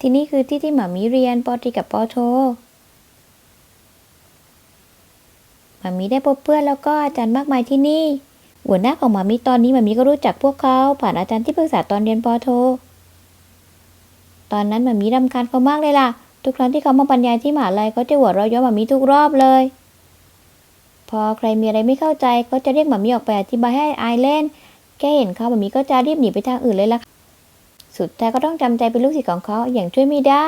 ที่นี่คือที่ที่หมามีเรียนปอตรีกับปอโทหมามีได้พบเพื่อนแล้วก็อาจารย์มากมายที่นี่ หัวหน้าของหมามีตอนนี้หมามีก็รู้จักพวกเขา ผ่านอาจารย์ที่ปรึกษาตอนเรียนปอโท ตอนนั้นหมามีรำคาญเขามากเลยล่ะ ทุกครั้งที่เขามาบรรยายที่มหาลัยเขาจะหัวเราะย้อหมามีทุกรอบเลย พอใครมีอะไรไม่เข้าใจก็จะเรียกหมามีออกไปอธิบายให้อายเล่น แค่เห็นเขาหมามีก็จะรีบหนีไปทางอื่นเลยล่ะ สุดท้ายก็ต้องจำใจเป็นลูกศิษย์ของเขาอย่างช่วยไม่ได้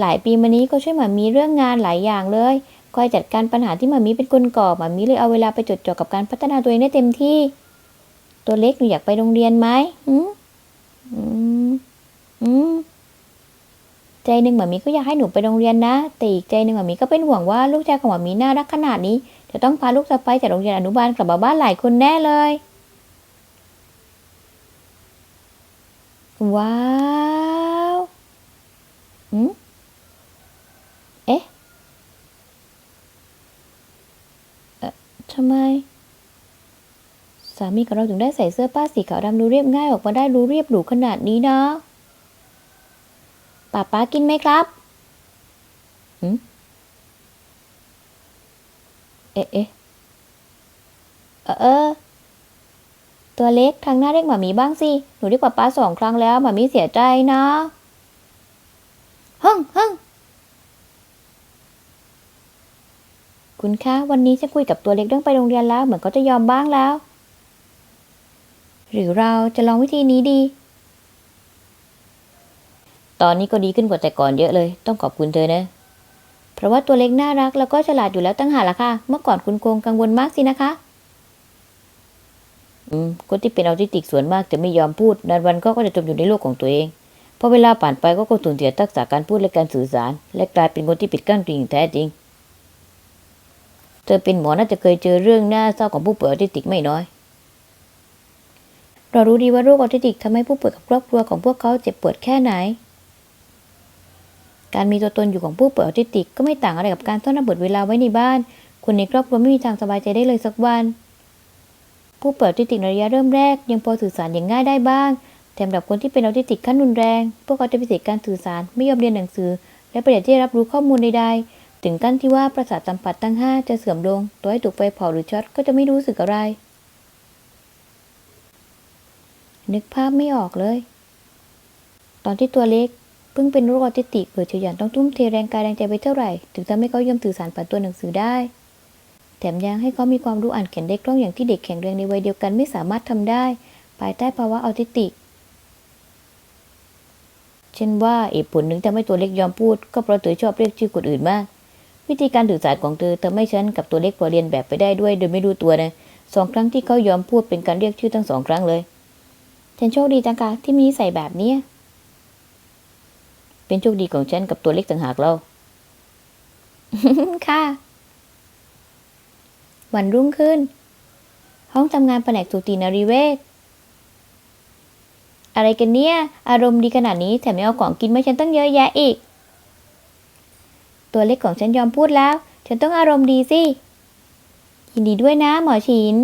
หลายปีมานี้ก็ช่วยหมามีเรื่องงานหลายอย่างเลยคอยจัดการปัญหาที่หมามีเป็นคนก่อหมามีเลยเอาเวลาไปจดจ่อกับการพัฒนาตัวเองได้เต็มที่ ตัวเล็กหนูอยากไปโรงเรียนไหมอืมอืมอืมใจหนึ่งหมามีก็อยากให้หนูไปโรงเรียนนะ แต่อีกใจหนึ่งหมามีก็เป็นห่วงว่าลูกชายของหมามีน่ารักขนาดนี้จะต้องพาลูกสะใภ้จากโรงเรียนอนุบาลกลับมาบ้านหลายคนแน่เลย ว้าวอืมเอ๊ะเอ่อทำไม สามีของเราถึงได้ใส่เสื้อผ้าสีขาวดำดูเรียบง่ายออกมาได้ดูเรียบหรูขนาดนี้นะป้าป้ากินไหมครับอืมเอ๊ะเอ๊ะเออเออ ตัวเล็กทางหน้าเรียกหมามีบ้างสิ หนูเรียกป้าป้าสองครั้งแล้วหมามีเสียใจนะฮึ่งฮึ่งคุณคะวันนี้ฉันคุยกับตัวเล็กเรื่องไปโรงเรียนแล้ว เหมือนเขาจะยอมบ้างแล้ว หรือเราจะลองวิธีนี้ดี ตอนนี้ก็ดีขึ้นกว่าแต่ก่อนเยอะเลย ต้องขอบคุณเธอนะ เพราะว่าตัวเล็กน่ารักแล้วก็ฉลาดอยู่แล้วตั้งหากละค่ะ เมื่อก่อนคุณโกงกังวลมากสินะคะ คนที่เป็นออทิสติกส่วนมากจะไม่ยอมพูดนานวันก็ก็จะจมอยู่ในโลกของตัวเองพอเวลาผ่านไปก็ก็สูญเสียทักษะการพูดและการสื่อสาร และกลายเป็นคนที่ปิดกั้นตัวเองอย่างแท้จริง เธอเป็นหมอน่าจะเคยเจอเรื่องน่าเศร้าของผู้ป่วยออทิสติกไม่น้อย เรารู้ดีว่าโรคออทิสติกทำให้ผู้ป่วยกับครอบครัวของพวกเขาเจ็บปวดแค่ไหน การมีตัวตนอยู่ของผู้ป่วยออทิสติกก็ไม่ต่างอะไรกับการซ่อนระเบิดเวลาไว้ในบ้านคนในครอบครัวไม่มีทางสบายใจได้เลยสักวัน ผู้เป่วยออทิติกในระยะเริ่มแรก ยังพอสื่อสารอย่างง่ายได้บ้าง แต่สำหรับคนที่เป็นออทิสติกขั้นรุนแรง พวกเขาจะปฏิเสธการสื่อสารไม่ยอมเรียนหนังสือ และประเดี๋ยวที่รับรู้ข้อมูลใดๆ ถึงขั้นที่ว่าประสาทสัมผัสทั้งห้าจะเสื่อมลง ตัวให้ถูกไฟเผาหรือช็อตก็จะไม่รู้สึกอะไร นึกภาพไม่ออกเลย ตอนที่ตัวเล็กเพิ่งเป็นโรคออทิสติกเกิดเฉยๆต้องทุ่มเทแรงกายแรงใจไปเท่าไหร่ ถึงทำให้เขายอมสื่อสารผ่านตัวหนังสือได้ ถมยังให้เขามีความรู้อ่านเขียนได้คล่องอย่างที่เด็กแข็งแรงในวัยเดียวกันไม่สามารถทำได้ ภายใต้ภาวะออทิสติก เช่นว่าเหตุผลหนึ่งทำให้ตัวเล็กยอมพูด ก็เพราะเธอชอบเรียกชื่อคนอื่นมาก วิธีการสื่อสารของเธอทำให้ฉันกับตัวเล็กพอเรียนแบบไปได้ด้วย โดยไม่รู้ตัวนะสองครั้งที่เขายอมพูดเป็นการเรียกชื่อทั้งสองครั้งเลยฉันโชคดีจังค่ะที่มีนิสัยแบบนี้เป็นโชคดีของฉันกับตัวเล็กต่างหากเราค่ะ วันรุ่งขึ้น ห้องทำงานแผนกสูตินรีเวชอะไรกันเนี่ย อารมณ์ดีขนาดนี้แถมยังเอาของกินมาฉันตั้งเยอะแยะอีก ตัวเล็กของฉันยอมพูดแล้ว ฉันต้องอารมณ์ดีสิ ยินดีด้วยนะหมอฉิน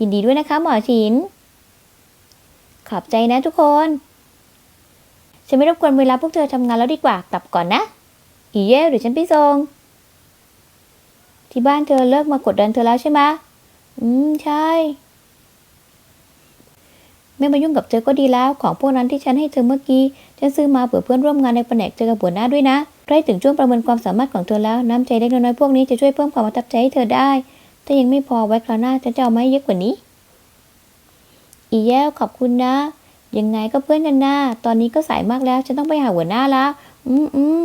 ยินดีด้วยนะคะหมอฉิน ขอบใจนะทุกคน ฉันไม่รบกวนเวลาพวกเธอทำงานแล้วดีกว่ากลับก่อนนะ อีเย่หรือฉันไปส่ง ที่บ้านเธอเลิกมากดดันเธอแล้วใช่ไหมอืม ใช่ ไม่มายุ่งกับเธอก็ดีแล้ว ของพวกนั้นที่ฉันให้เธอเมื่อกี้ ฉันซื้อมาเผื่อเพื่อนร่วมงานในแผนกเจอกับหัวหน้าด้วยนะใกล้ถึงช่วงประเมินความสามารถของเธอแล้ว น้ำใจเล็กน้อยพวกนี้จะช่วยเพิ่มความประทับใจให้เธอได้ ถ้ายังไม่พอไว้คราวหน้าฉันจะเอามาให้เยอะกว่านี้ อีแย้วขอบคุณนะ ยังไงก็เพื่อนกันนะตอนนี้ก็สายมากแล้ว ฉันต้องไปหาหัวหน้าแล้ว อืมอืม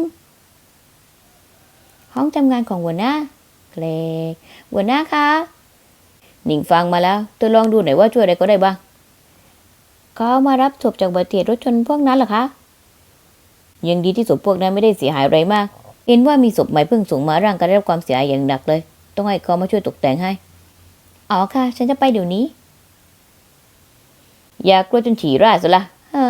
ห้องทำงานของหัวหน้า เกรกหัวหน้าคะหนิงฟังมาแล้วเธอลองดูหน่อยว่าช่วยอะไรก็ได้บ้างเขามารับศพจากบัติเหตุรถชนพวกนั้นเหรอคะยังดีที่ศพพวกนั้นไม่ได้เสียหายอะไรมากเห็นว่ามีศพใหม่เพิ่งส่งมาร่างกายได้รับความเสียหายอย่างหนักเลย ต้องให้เขามาช่วยตกแต่งให้อ๋อค่ะ ฉันจะไปเดี๋ยวนี้ อย่ากลัวจนฉี่ราดซะละฮะ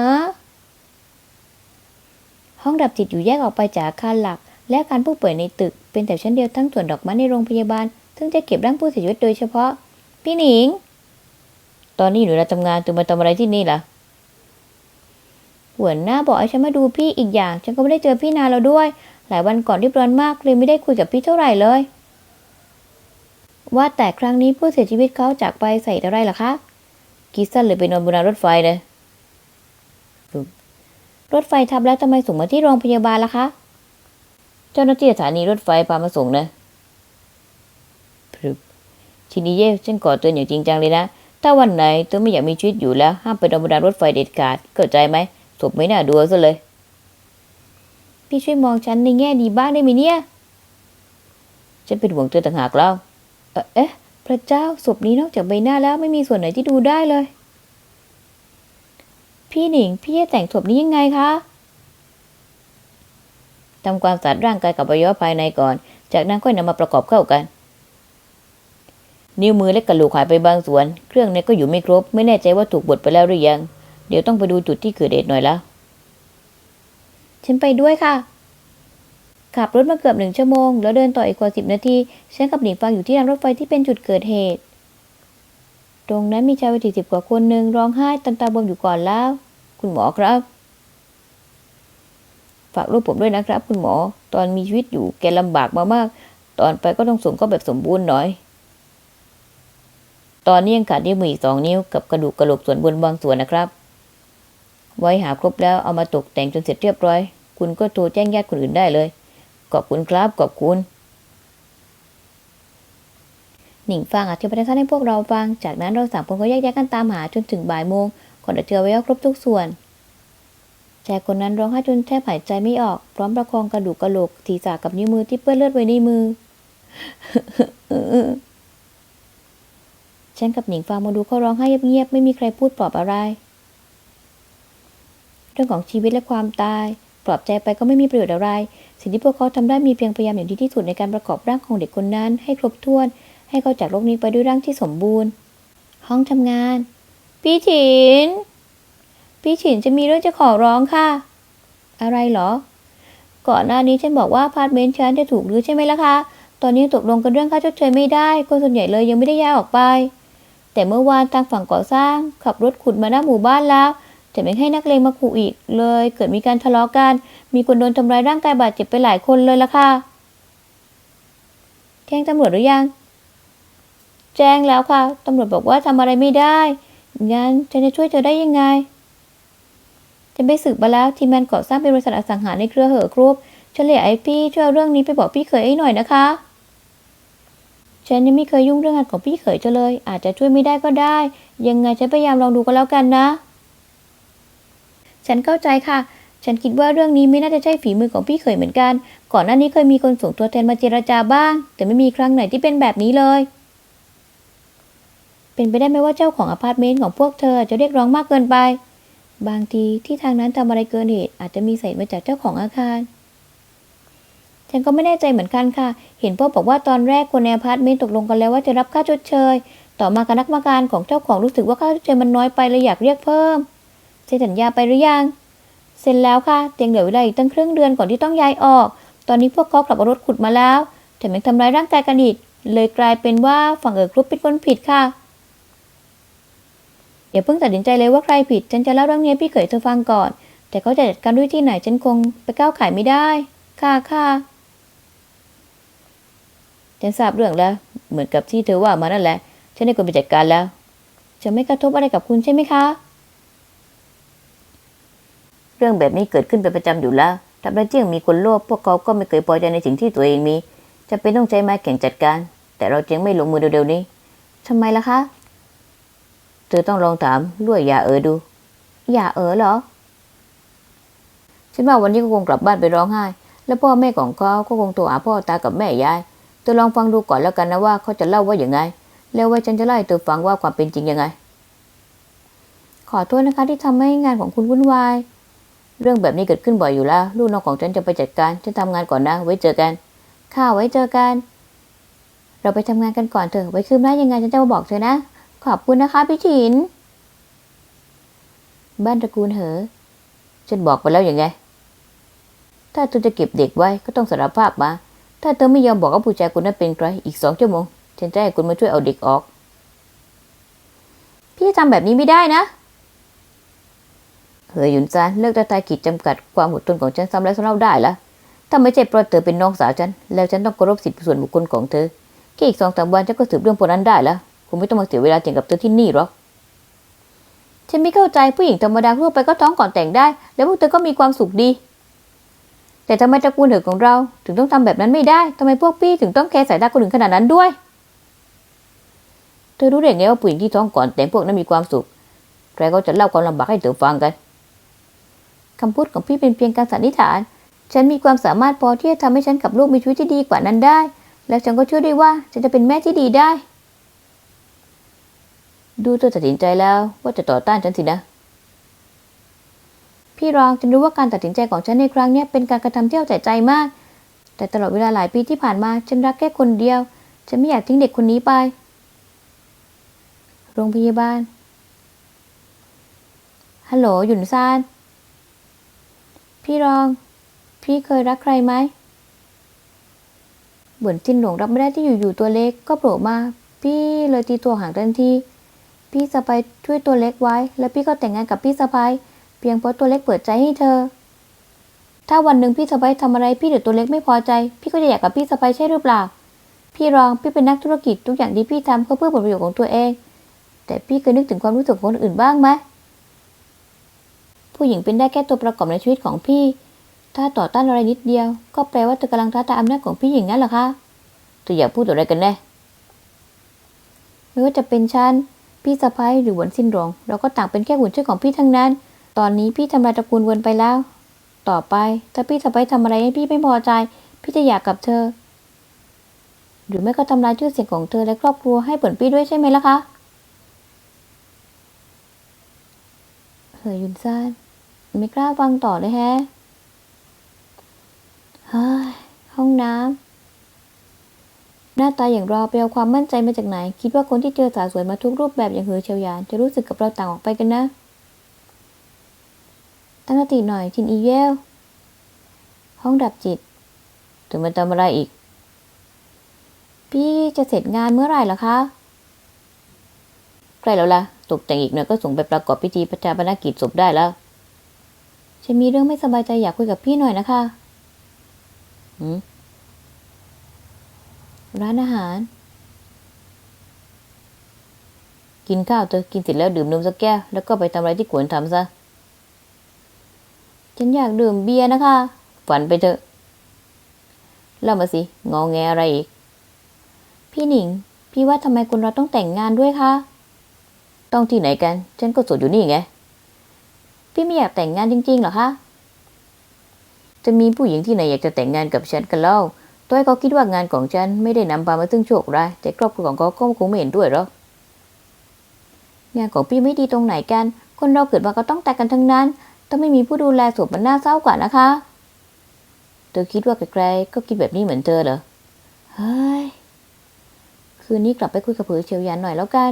ห้องดับจิตอยู่แยกออกไปจากอาคารหลัก และอาการผู้ป่วยในตึก เป็นแต่ชั้นเดียวทั้งส่วนดอกไม้ในโรงพยาบาล ซึ่งจะเก็บร่างผู้เสียชีวิตโดยเฉพาะ พี่หนิง ตอนนี้หนูราทำงานตัวมาทำอะไรที่นี่ล่ะหัวหน้าบอกให้ฉันมาดูพี่อีกอย่าง ฉันก็ไม่ได้เจอพี่นานแล้วด้วย หลายวันก่อนรีบร้อนมากเลยไม่ได้คุยกับพี่เท่าไหร่เลย ว่าแต่ครั้งนี้ผู้เสียชีวิตเขาจากไปใส่อะไรล่ะคะกิสันเลยไปนอนบนรถไฟเลยรถไฟทับแล้วทำไมส่งมาที่โรงพยาบาลล่ะคะ เจ้าหน้าที่สถานีรถไฟพามาส่งนะพรึบทีนี้เย่ฉันขอเตือนอย่างจริงจังเลยนะ ถ้าวันไหนเธอไม่อยากมีชีวิตอยู่แล้ว ห้ามไปนอนบนรารถไฟเด็ดขาดเข้าใจไหมศพไม่น่าดูซะเลย พี่ช่วยมองฉันในแง่ดีบ้างได้ไหมเนี่ย ฉันเป็นห่วงเธอต่างหากแล้วเออเอ๊ะ พระเจ้าศพนี้นอกจากใบหน้าแล้วไม่มีส่วนไหนที่ดูได้เลย พี่หนิง พี่จะแต่งศพนี้ยังไงคะ ทำความสะอาดร่างกายกับอวัยวะภายในก่อน จากนั้นค่อยนำมาประกอบเข้ากัน นิ้วมือและกระโหลกหายไปบางส่วน เครื่องในก็อยู่ไม่ครบ ไม่แน่ใจว่าถูกบดไปแล้วหรือยัง เดี๋ยวต้องไปดูจุดที่เกิดเหตุหน่อยละฉันไปด้วยค่ะ ขับรถมาเกือบหนึ่งชั่วโมง แล้วเดินต่ออีกกว่าสิบนาที ฉันกับหนิงฟังอยู่ที่รางรถไฟที่เป็นจุดเกิดเหตุ ตรงนั้นมีชายวัยสี่สิบกว่าคนหนึ่งร้องไห้ตาตาบวมอยู่ก่อนแล้ว คุณหมอครับ ฝากรูปผมด้วยนะครับ คุณหมอ ตอนมีชีวิตอยู่แกลำบากมามาก ตอนไปก็ต้องส่งเข้าแบบสมบูรณ์หน่อย ตอนนี้ยังขาดนิ้วมืออีกสองนิ้วกับกระดูกกระโหลกส่วนบนบางส่วนนะครับ ไว้หาครบแล้วเอามาตกแต่งจนเสร็จเรียบร้อย คุณก็โทรแจ้งญาติคนอื่นได้เลย ขอบคุณครับ ขอบคุณหนิงฟังอธิบายสั้นให้พวกเราฟัง จากนั้นเราสามคนก็แยกย้ายกันตามหาจนถึงบ่ายโมงก่อนจะเจอไว้ว่าครบทุกส่วน ชายคนนั้นร้องไห้จนแทบหายใจไม่ออก พร้อมประคองกระดูกกระโหลกศีรษะกับนิ้วมือที่เปื้อนเลือดไว้ในมือ ฉันกับหนิงฟังมาดูเขาร้องไห้เงียบๆ ไม่มีใครพูดปลอบอะไร เรื่องของชีวิตและความตาย ปลอบใจไปก็ไม่มีประโยชน์อะไร สิ่งที่พวกเขาทำได้มีเพียงพยายามอย่างดีที่สุดในการประกอบร่างของเด็กคนนั้น ให้ครบถ้วน ให้เขาจากโลกนี้ไปด้วยร่างที่สมบูรณ์ ห้องทำงาน พี่ฉิน พี่ฉินจะมีเรื่องจะขอร้องค่ะ อะไรเหรอ ก่อนหน้านี้ฉันบอกว่าพาร์ตเมนต์ฉันจะถูกรื้อใช่ไหมล่ะคะ ตอนนี้ตกลงกันเรื่องค่าชดเชยไม่ได้ คนส่วนใหญ่เลยยังไม่ได้ย้ายออกไป แต่เมื่อวานทางฝั่งก่อสร้าง ขับรถขุดมาหน้าหมู่บ้านแล้วแต่ไม่ให้นักเลงมาขู่อีกเลย เกิดมีการทะเลาะกัน มีคนโดนทำร้ายร่างกายบาดเจ็บไปหลายคนเลยล่ะค่ะ แจ้งตำรวจหรือยัง แจ้งแล้วค่ะ ตำรวจบอกว่าทำอะไรไม่ได้ งั้นฉันจะช่วยเธอได้ยังไง จะไปสืบมาแล้วทีมงานก่อสร้างเป็นบริษัทอสังหาในเครือเหอะกรุ๊ปฉันเลยไอพี่ช่วยเอาเรื่องนี้ไปบอกพี่เขยให้หน่อยนะคะฉันยังไม่เคยยุ่งเรื่องงานของพี่เขยเธอเลย อาจจะช่วยไม่ได้ก็ได้ ยังไงฉันพยายามลองดูก็แล้วกันนะ ฉันเข้าใจค่ะ ฉันคิดว่าเรื่องนี้ไม่น่าจะใช่ฝีมือของพี่เขยเหมือนกัน ก่อนหน้านี้เคยมีคนส่งตัวแทนมาเจรจาบ้าง แต่ไม่มีครั้งไหนที่เป็นแบบนี้เลย เป็นไปได้ไหมว่าเจ้าของอพาร์ตเมนต์ของพวกเธอจะเรียกร้องมากเกินไป บางทีที่ทางนั้นทำอะไรเกินเหตุอาจจะมีเหตุมาจากเจ้าของอาคาร ฉันก็ไม่แน่ใจเหมือนกันค่ะ เห็นพ่อบอกว่าตอนแรกคนในอพาร์ตเมนต์ตกลงกันแล้วว่าจะรับค่าชดเชย ต่อมาคณะกรรมการของเจ้าของรู้สึกว่าค่าชดเชยมันน้อยไปเลยอยากเรียกเพิ่มเซ็นสัญญาไปหรือยัง เซ็นแล้วค่ะแต่ยังเหลือเวลาอีกตั้งครึ่งเดือนก่อนที่ต้องย้ายออก ตอนนี้พวกเขากลับรถขุดมาแล้วแถมยังทำร้ายร่างกายกันอีกเลยกลายเป็นว่าฝั่งเอิร์กรุ๊ปเป็นคนผิดค่ะ อย่าเพิ่งตัดสินใจเลยว่าใครผิด ฉันจะเล่าเรื่องนี้พี่เขยเธอฟังก่อน แต่เขาจะจัดการด้วยที่ไหนฉันคงไปก้าวไขไม่ได้ ค่ะค่ะฉันทราบเรื่องแล้ว เหมือนกับที่เธอว่ามานั่นแหละ ฉันได้คนไปจัดการแล้ว จะไม่กระทบอะไรกับคุณใช่ไหมคะ เรื่องแบบนี้เกิดขึ้นเป็นประจำอยู่แล้วถ้าปรเจียงมีคนโลภพวกเขาก็ไม่เคยพอใจในสิ่งที่ตัวเองมี จะเป็นต้องใช้ไม้แข่งจัดการ แต่เราจึงไม่ลงมือเร็วๆนี้ทำไมล่ะคะ ธอต้องลองถามลุยยาเอ๋อดู อย่าเอ๋อเหรอ ฉันว่าวันนี้ก็คงกลับบ้านไปร้องไห้ แล้วพ่อแม่ของเขาก็คงโทรหาพ่อตากับแม่ยาย เธอลองฟังดูก่อนแล้วกันนะว่าเขาจะเล่าว่าอย่างไง แล้วว่าฉันจะเล่เธอฟังว่าความเป็นจริงยังไง ขอโทษนะคะที่ทำให้งานของคุณวุ่นวาย เรื่องแบบนี้เกิดขึ้นบ่อยอยู่แล้ว ลูกน้องของฉันจะไปจัดการ ฉันทำงานก่อนนะ ไว้เจอกันค่ะไว้เจอกัน เราไปทำงานกันก่อนเถอะ ไว้คืนหน้ายังไงฉันจะมาบอกเธอนะ ขอบคุณนะคะพี่ถิน บ้านตระกูลเหอ ฉันบอกไปแล้วอยังไง ถ้าเธอจะเก็บเด็กไว้ก็ต้องสารภาพมา ถ้าเธอไม่ยอมบอกว่าผู้ชายคนนั้นเป็นใครอีกสองชั่วโมง ฉันจะให้คุณมาช่วยเอาเด็กออก พี่ทำแบบนี้ไม่ได้นะเเฮ้ยหยุนซานเลิกตาตายขีดจำกัดความอดทนของฉันซ้ำแล้วซ้ำเล่าได้ละถ้าไม่ใช่เพราะเธอเป็นน้องสาวฉัน แล้วฉันต้องเคารพสิทธิส่วนบุคคลของเธอแค่อีกสองสามวันฉันก็สืบเรื่องพวกนั้นได้แล้ว คงไม่ต้องมาเสียเวลาเถียงกับเธอที่นี่หรอกฉันไม่เข้าใจผู้หญิงธรรมดาทั่วไปก็ท้องก่อนแต่งได้ แล้วพวกเธอก็มีความสุขดี แต่ทำไมตระกูลเหอของเรา ถึงต้องทำแบบนั้นไม่ได้ทำไมพวกพี่ถึงต้องแคร์สายตาคนอื่นขนาดนั้นด้วย เธอรู้ได้ไงว่าผู้หญิงที่ท้องก่อนแต่งพวกนั้นมีความสุขใครก็จะเล่าความลำบากให้เธอฟังกันคำพูดของพี่เป็นเพียงการสันนิษฐาน ฉันมีความสามารถพอที่จะทำให้ฉันกับลูกมีชีวิตที่ดีกว่านั้นได้ และฉันก็เชื่อได้ว่าฉันจะเป็นแม่ที่ดีได้ ดูเธอตัดสินใจแล้วว่าจะต่อต้านฉันสินะ พี่รองฉันรู้ว่าการตัดสินใจของฉันในครั้งนี้เป็นการกระทำที่เอาใจใจมาก แต่ตลอดเวลาหลายปีที่ผ่านมาฉันรักแค่คนเดียว ฉันไม่อยากทิ้งเด็กคนนี้ไป โรงพยาบาล ฮัลโหลหยุนซาน พี่รอง พี่เคยรักใครไหมเหมือนจินหลงรับไม่ได้ที่อยู่ๆตัวเล็กก็โผล่มา พี่เลยตีตัวห่างทันที พี่สะไปช่วยตัวเล็กไว้ แล้วพี่ก็แต่งงานกับพี่สะไปเพียงเพราะตัวเล็กเปิดใจให้เธอ ถ้าวันหนึ่งพี่สะไปทำอะไรพี่หรือตัวเล็กไม่พอใจ พี่ก็จะอยากกับพี่สะไปใช่หรือเปล่า พี่รองพี่เป็นนักธุรกิจทุกอย่างที่พี่ทำก็เพื่อผลประโยชน์ของตัวเอง แต่พี่เคยนึกถึงความรู้สึกของคนอื่นบ้างไหมผู้หญิงเป็นได้แค่ตัวประกอบในชีวิตของพี่ ถ้าต่อต้านอะไรนิดเดียว ก็แปลว่าเธอกำลังท้าทายอำนาจของพี่หญิงงั้นหรอคะเธออยากพูดอะไรกันแน่ไม่ว่าจะเป็นฉัน พี่สะพ้ายหรือหวนซินหลงเราก็ต่างเป็นแค่หุ่นช่วยของพี่ทั้งนั้น ตอนนี้พี่ทำลายตระกูลเวนไปแล้ว ต่อไปถ้าพี่สะพ้ายทำอะไรให้พี่ไม่พอใจ พี่จะอยากกับเธอ หรือไม่ก็ทำลายชื่อเสียงของเธอและครอบครัวให้ผลพี่ด้วยใช่ไหมล่ะคะเฮ้ยยุนซานไม่กล้าฟังต่อเลยแฮะเฮ้ยห้องน้ำ หน้าตาอย่างเราไปเอาความมั่นใจมาจากไหน คิดว่าคนที่เจอสาวสวยมาทุกรูปแบบอย่างเหอเฉียวยานจะรู้สึกกับเราต่างออกไปกันนะ ตั้งสติหน่อยจินอีเยลห้องดับจิตถึงมันทำอะไรอีก พี่จะเสร็จงานเมื่อไหร่เหรอคะใกล้แล้วล่ะ ตกแต่งอีกหน่อยก็ส่งไปประกอบพิธีประชาปนกิจศพได้แล้ว ฉันมีเรื่องไม่สบายใจอยากคุยกับพี่หน่อยนะคะหืม ร้านอาหาร กินข้าวเธอกินเสร็จแล้วดื่มนมสักแก้วแล้วก็ไปทำอะไรที่ควรทำซะ ฉันอยากดื่มเบียร์นะคะ ฝันไปเถอะ เล่ามาสิ งอแงอะไรอีก พี่หนิง พี่ว่าทำไมคนเราต้องแต่งงานด้วยคะ ต้องที่ไหนกัน ฉันก็โสดอยู่นี่ไง พี่ไม่อยากแต่งงานจริงๆหรอคะ จะมีผู้หญิงที่ไหนอยากจะแต่งงานกับฉันกันเล่า ตัวเขาคิดว่างานของฉันไม่ได้นำพามาซึ่งโชคร้ายแต่ครอบครัวของเขาก็คงไม่เห็นด้วยหรอกงานของพี่ไม่ดีตรงไหนกัน คนเราเกิดมาก็ต้องแต่กันทั้งนั้น ถ้าไม่มีผู้ดูแลศพมันน่าเศร้ากว่านะคะ เธอคิดว่าใครๆก็คิดแบบนี้เหมือนเธอเหรอ เฮ้ย คืนนี้กลับไปคุยกับเผือเฉียวยานหน่อยแล้วกัน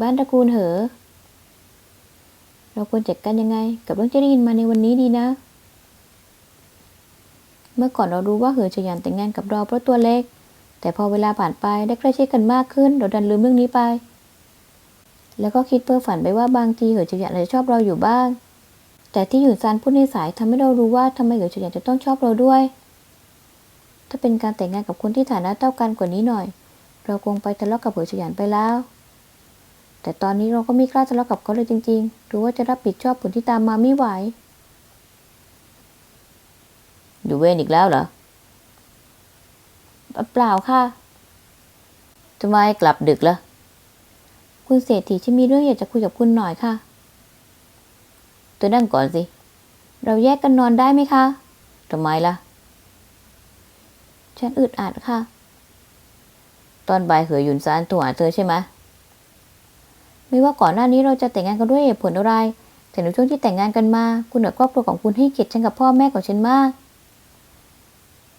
บ้านตระกูลเหอ เราควรจัดการยังไง กับเรื่องที่ได้ยินมาในวันนี้ดีนะ เมื่อก่อนเรารู้ว่าเหอชยันแต่งงานกับเราเพราะตัวเล็ก แต่พอเวลาผ่านไปได้ใกล้ชิดกันมากขึ้นเราดันลืมเรื่องนี้ไป แล้วก็คิดเพ้อฝันไปว่าบางทีเหอชยันอาจจะชอบเราอยู่บ้าง แต่ที่หยุนซานพูดในสายทำให้เรารู้ว่าทำไมเหอชยันจะต้องชอบเราด้วย ถ้าเป็นการแต่งงานกับคนที่ฐานะเท่ากันกว่านี้หน่อย เราคงไปทะเลาะกับเหอชยันไปแล้ว แต่ตอนนี้เราก็ไม่กล้าทะเลาะกับเขาเลยจริงๆรู้ว่าจะรับผิดชอบผลที่ตามมาไม่ไหว อยู่เวรอีกแล้วเหรอ เปล่าค่ะทำไมกลับดึกล่ะคุณเศรษฐีฉันมีเรื่องอยากจะคุยกับคุณหน่อยค่ะเธอนั่งก่อนสิ เราแยกกันนอนได้ไหมคะทำไมล่ะ ฉันอึดอัดค่ะ ตอนบ่ายเหอหยุนซานโทรหาเธอใช่ไหมไม่ว่าก่อนหน้านี้เราจะแต่งงานกันด้วยเหตุผลอะไร แต่ในช่วงที่แต่งงานกันมา คุณกับครอบครัวของคุณให้เกียรติฉันกับพ่อแม่ของฉันมาก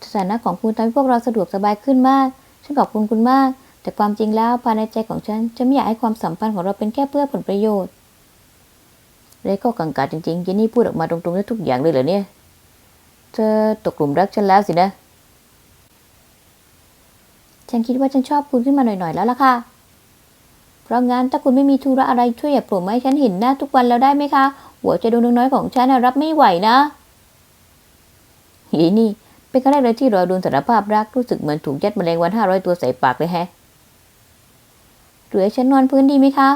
สถานะของคุณทำให้พวกเราสะดวกสบายขึ้นมาก ฉันขอบคุณคุณมาก แต่ความจริงแล้วภายในใจของฉันฉันไม่อยากให้ความสัมพันธ์ของเราเป็นแค่เพื่อผลประโยชน์เลยก็กังกาจริงๆเจนนี่พูดออกมาตรงๆได้ทุกอย่างเลยเหรอเนี่ย เธอตกหลุมรักฉันแล้วสินะ ฉันคิดว่าฉันชอบคุณขึ้นมาหน่อยๆแล้วล่ะค่ะ เพราะงั้นถ้าคุณไม่มีธุระอะไรช่วยอย่าโผล่มาให้ฉันเห็นหน้าทุกวันแล้วได้ไหมคะ หัวใจดวงน้อยๆของฉันรับไม่ไหวนะยีนี่ เป็นครั้งแรกเลยที่รอยดูนสารภาพรักรู้สึกเหมือนถูกยัดแมลงวันห้าร้อยตัวใส่ปากเลยแฮะหรือฉันนอนพื้นดีไหมคะ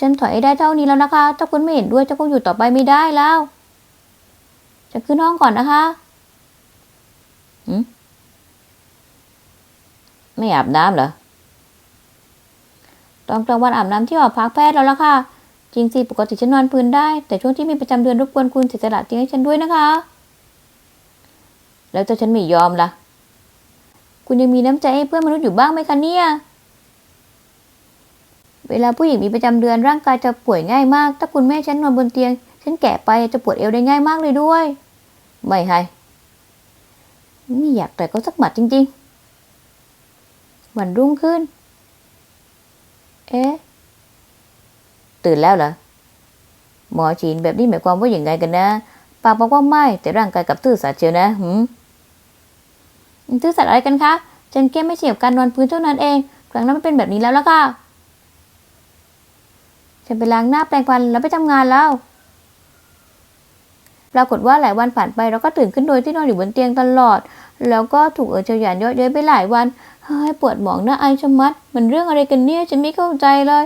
ฉันถอยได้เท่านี้แล้วนะคะ ถ้าคุณไม่เห็นด้วยจะคงอยู่ต่อไปไม่ได้แล้วจะขึ้นห้องก่อนนะคะไม่อาบน้ำเหรอตอนกลางวันอาบน้ำที่หอพักแพทย์แล้วล่ะค่ะ จริงสิปกติฉันนอนพื้นได้ แต่ช่วงที่มีประจำเดือนรบกวนคุณเสียสละเตียงให้ฉันด้วยนะคะ แล้วถ้าฉันไม่ยอมล่ะ คุณยังมีน้ำใจให้เพื่อนมนุษย์อยู่บ้างไหมคะเนี่ยเวลาผู้หญิงมีประจำเดือนร่างกายจะป่วยง่ายมาก ถ้าคุณแม่ฉันนอนบนเตียง ฉันแก่ไปจะปวดเอวได้ง่ายมากเลยด้วย ไม่ให้ไม่อยากแต่ก็สักหมัดจริงๆวันรุ่งขึ้น เอ๊ะ ตื่นแล้วเหรอ หมอจีนแบบนี้หมายความว่าอย่างไงกันนะ ปากบอกว่าไม่ แต่ร่างกายกับซื่อสัตย์เชียวนะหืมซื่อสัตย์อะไรกันคะฉันแค่ไม่เฉียบการนอนพื้นเท่านั้นเอง ครั้งนั้นมันเป็นแบบนี้แล้วล่ะค่ะ ฉันไปล้างหน้าแปรงฟันแล้วไปทำงานแล้ว ปรากฏว่าหลายวันผ่านไปเราก็ตื่นขึ้นโดยที่นอนอยู่บนเตียงตลอด แล้วก็ถูกเออเจียหยานเยอะเย้ยไปหลายวัน เฮ้ยปวดหมองหน้าไอายชะมัด มันเรื่องอะไรกันเนี่ย ฉันไม่เข้าใจเลย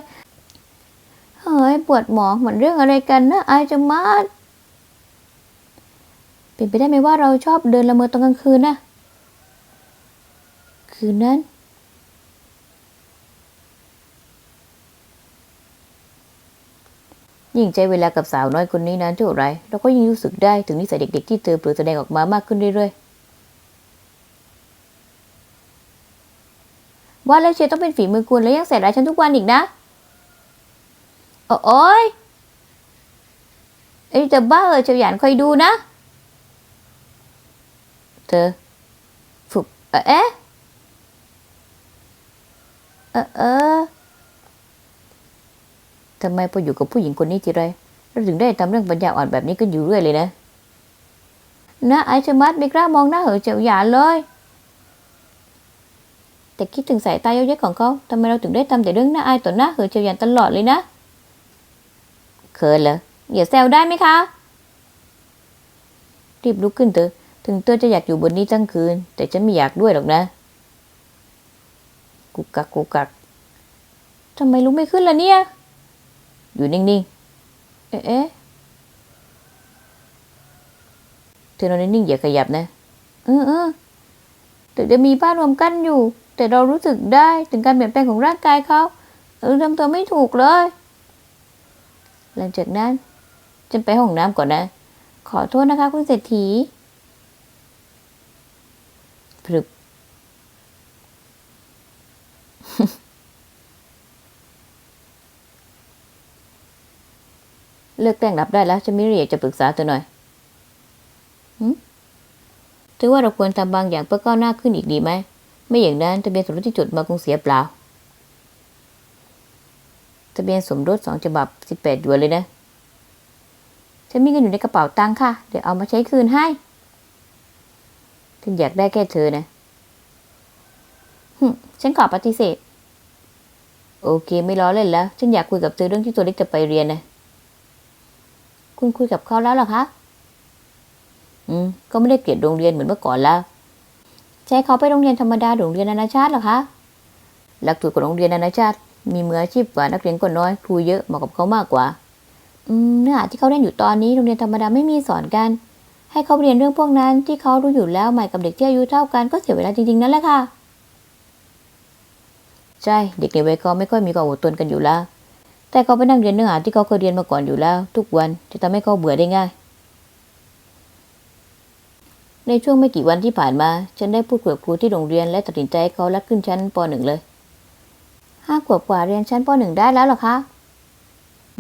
เฮ้ยปวดหมองเหมันเรื่องอะไรกันนะไอายชะมัดเป็นไปได้ไหมว่าเราชอบเดินละเมอตอนกลางคืนนะคืนนั้นยิ่งใจเวลากับสาวน้อยคนนี้นานเท่าไรเราก็ยิ่งรู้สึกได้ถึงนิสัยเด็กๆที่เธอเผลอแสดงออกมามากขึ้นเรื่อยๆว่าแล้วเชียต้องเป็นฝีมือคุณและยังใส่ร้ายฉันทุกวันอีกนะ โอ้โอ้ยไอ้จะบ้าเออเฉียวหยานคอยดูนะ เธอฝึกเอ๊ะเออเออทำไมพออยู่กับผู้หญิงคนนี้ทีไรเราถึงได้ทำเรื่องปัญญาอ่อนแบบนี้กันอยู่เรื่อยเลยนะนะไอชมัดไม่กล้ามองหน้าเหอเฉียวหยานเลย แต่คิดถึงสายตาเย้ยๆของเขาทำไมเราถึงได้ทำแต่เรื่องน่าอายต่อหน้าเหอเฉียวหยานตลอดเลยนะ เขินเหรออย่าแซวได้ไหมคะ รีบลุกขึ้นเถอะ ถึงเธอจะอยากอยู่บนนี้ทั้งคืน แต่ฉันไม่อยากด้วยหรอกนะ กุกกักกุกกักทำไมลุกไม่ขึ้นล่ะเนี่ย อยู่นิ่งๆ เอ๊ะเอ๊ะเธอนอนนิ่งๆอย่าขยับนะ เออเออถึงจะมีบ้านรวมกั้นอยู่ แต่เรารู้สึกได้ถึงการเปลี่ยนแปลงของร่างกายเขาเออทำตัวไม่ถูกเลย หลังจากนั้นฉันไปห้องน้ำก่อนนะ ขอโทษนะคะคุณเศรษฐีพรึบเลิกแต่งรับได้แล้วฉันมีเรื่องอยากจะปรึกษาเธอหน่อยถือว่าเราควรทำบางอย่างเพื่อก้าวหน้าขึ้นอีกดีไหม ไม่อย่างนั้นทะเบียนสมรสที่จดมาคงเสียเปล่า ทะเบียนสมรสสองฉบับสิบแปดหยวนเลยนะ ฉันมีเงินอยู่ในกระเป๋าตังค่ะ เดี๋ยวเอามาใช้คืนให้ ฉันอยากได้แค่เธอนะฉันขอปฏิเสธ โอเค ไม่ล้อเล่นแล้ว ฉันอยากคุยกับเธอเรื่องที่ตัวเล็กจะไปเรียนนะคุณคุยกับเขาแล้วหรอคะ อืม ก็ไม่ได้เกลียดโรงเรียนเหมือนเมื่อก่อนแล้ว ใช้เขาไปโรงเรียนธรรมดาโรงเรียนนานาชาติหรอคะ หลักสูตรของโรงเรียนนานาชาติ มีมืออาชีพกว่านักเรียนก็น้อยครูเยอะเหมาะกับเขามากกว่า อืมเนื้อหาที่เขาเรียนอยู่ตอนนี้โรงเรียนธรรมดาไม่มีสอนกัน ให้เขาเรียนเรื่องพวกนั้นที่เขารู้อยู่แล้วใหม่กับเด็กที่อายุเท่ากันก็เสียเวลาจริงๆนั่นแหละค่ะใช่เด็กในวัยเขาไม่ค่อยมีความอดทนกันอยู่แล้ว แต่เขาไปนั่งเรียนเนื้อหาที่เขาเคยเรียนมาก่อนอยู่แล้ว ทุกวันจะทำให้เขาเบื่อได้ง่าย ในช่วงไม่กี่วันที่ผ่านมา ฉันได้พูดคุยกับครูที่โรงเรียนและตัดสินใจให้เขารับขึ้นชั้นป .1 เลย ห้าขวบกว่าเรียนชั้นป .1 ได้แล้วหรอคะ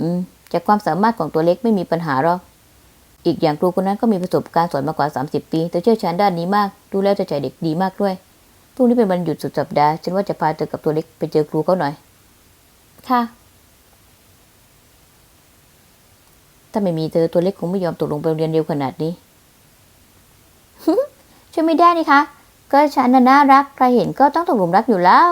อืม จากความสามารถของตัวเล็กไม่มีปัญหาหรอก อีกอย่างครูคนนั้นก็มีประสบการณ์สอนมากกว่า 30 ปีแต่เชี่ยวชาญด้านนี้มาก ดูแล้วจะใจเด็กดีมากด้วยพรุ่งนี้เป็นวันหยุดสุดสัปดาห์ ฉันว่าจะพาเธอกับตัวเล็กไปเจอครูเขาหน่อย ค่ะ ถ้าไม่มีเธอตัวเล็กคงไม่ยอมตกลงไปโรงเรียนเร็วขนาดนี้ช่วยไม่ได้นี่คะ ก็ฉันน่ะน่ารัก ใครเห็นก็ต้องตกหลุมรักอยู่แล้ว